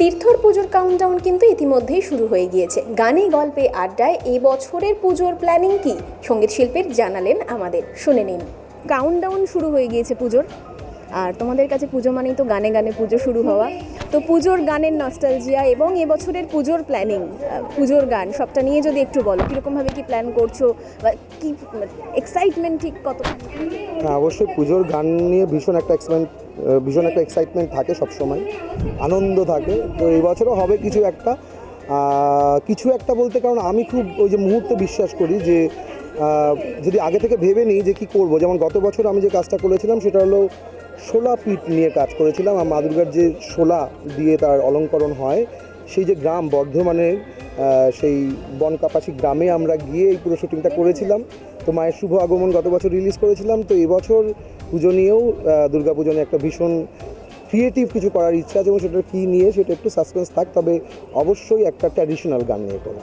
তীর্থর পুজোর কাউন্টডাউন কিন্তু ইতিমধ্যেই শুরু হয়ে গিয়েছে। গানে, গল্পে, আড্ডায় এই বছরের পুজোর প্ল্যানিং কি? সংগীত শিল্পীর জানালেন আমাদের। শুনে নিন। কাউন্টডাউন শুরু হয়ে গিয়েছে পুজোর। আর তোমাদের কাছে পুজো মানেই তো গানে গানে পুজো শুরু হওয়া। তো পুজোর গানের নস্টালজিয়া এবং এবছরের পুজোর প্ল্যানিং পুজোর গান, সবটা নিয়ে যদি একটু বলো, কীরকমভাবে কি প্ল্যান করছ বা কি এক্সাইটমেন্ট ঠিক কত অবশ্যই পুজোর গান নিয়ে ভীষণ একটা এক্সমেন্ট ভীষণ একটা এক্সাইটমেন্ট থাকে সবসময়, আনন্দ থাকে। তো এই বছরও হবে কিছু একটা। কিছু একটা বলতে কারণ আমি খুব ওই যে মুহূর্তে বিশ্বাস করি যে যদি আগে থেকে ভেবে নিই যে কি করব, যেমন গত বছর আমি যে কাজটা করেছিলাম সেটা হলো শোলা পিঠ নিয়ে কাজ করেছিলাম। আর মা দুর্গার যে শোলা দিয়ে তার অলঙ্করণ হয়, সেই যে গ্রাম বর্ধমানের সেই বনকাপাসি গ্রামে আমরা গিয়ে এই পুরো শুটিংটা করেছিলাম। তো মায়ের শুভ আগমন গত বছর রিলিজ করেছিলাম। তো এবছর পুজো নিয়েও দুর্গা পুজো নিয়ে একটা ভীষণ ক্রিয়েটিভ কিছু করার ইচ্ছা আছে এবং সেটা কী নিয়ে সেটা একটু সাসপেন্স থাক তবে অবশ্যই একটা ট্র্যাডিশনাল গান নিয়ে করব।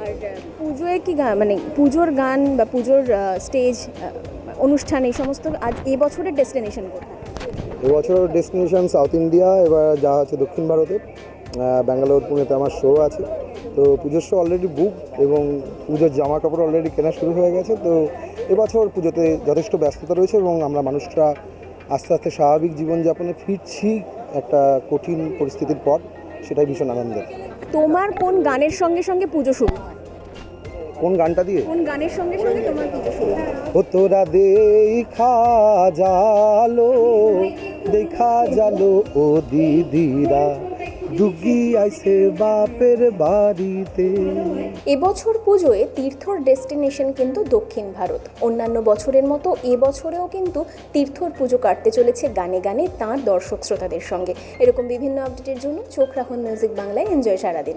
আর পুজোয় কি গান মানে পুজোর গান বা পুজোর স্টেজ অনুষ্ঠান এই সমস্ত আজ এই বছরের ডেস্টিনেশন কোথায়? এবছর ডেস্টিনেশন সাউথ ইন্ডিয়া এবার যা আছে দক্ষিণ ভারতে। আহ, ব্যাঙ্গালোর পুনেতে আমার শো আছে। তো পুজোর শো অলরেডি বুক এবং পুজোর জামা কাপড় অলরেডি কেনা শুরু হয়ে গেছে। তো এবছর পুজোতে যথেষ্ট ব্যস্ততা রয়েছে এবং আমরা মানুষরা আস্তে আস্তে স্বাভাবিক জীবনযাপনে ফিরছি একটা কঠিন পরিস্থিতির পর। সেটাই ভীষণ আনন্দের। তোমার কোন গানের সঙ্গে সঙ্গে পুজো শুরু কোন গানটা দিয়ে? কোন গানের সঙ্গে সঙ্গে তোমার পুজো শুরু হয়? ও তোরা দেখা জালো দেখা জালো ও দিদিরা। এবছর পুজোয় তীর্থর ডেস্টিনেশন কিন্তু দক্ষিণ ভারত। অন্যান্য বছরের মতো এবছরেও কিন্তু তীর্থর পুজো কাটতে চলেছে গানে গানে তাঁর দর্শক শ্রোতাদের সঙ্গে। এরকম বিভিন্ন আপডেটের জন্য চোখ রাখুন মিউজিক বাংলায় এনজয় সারাদিন।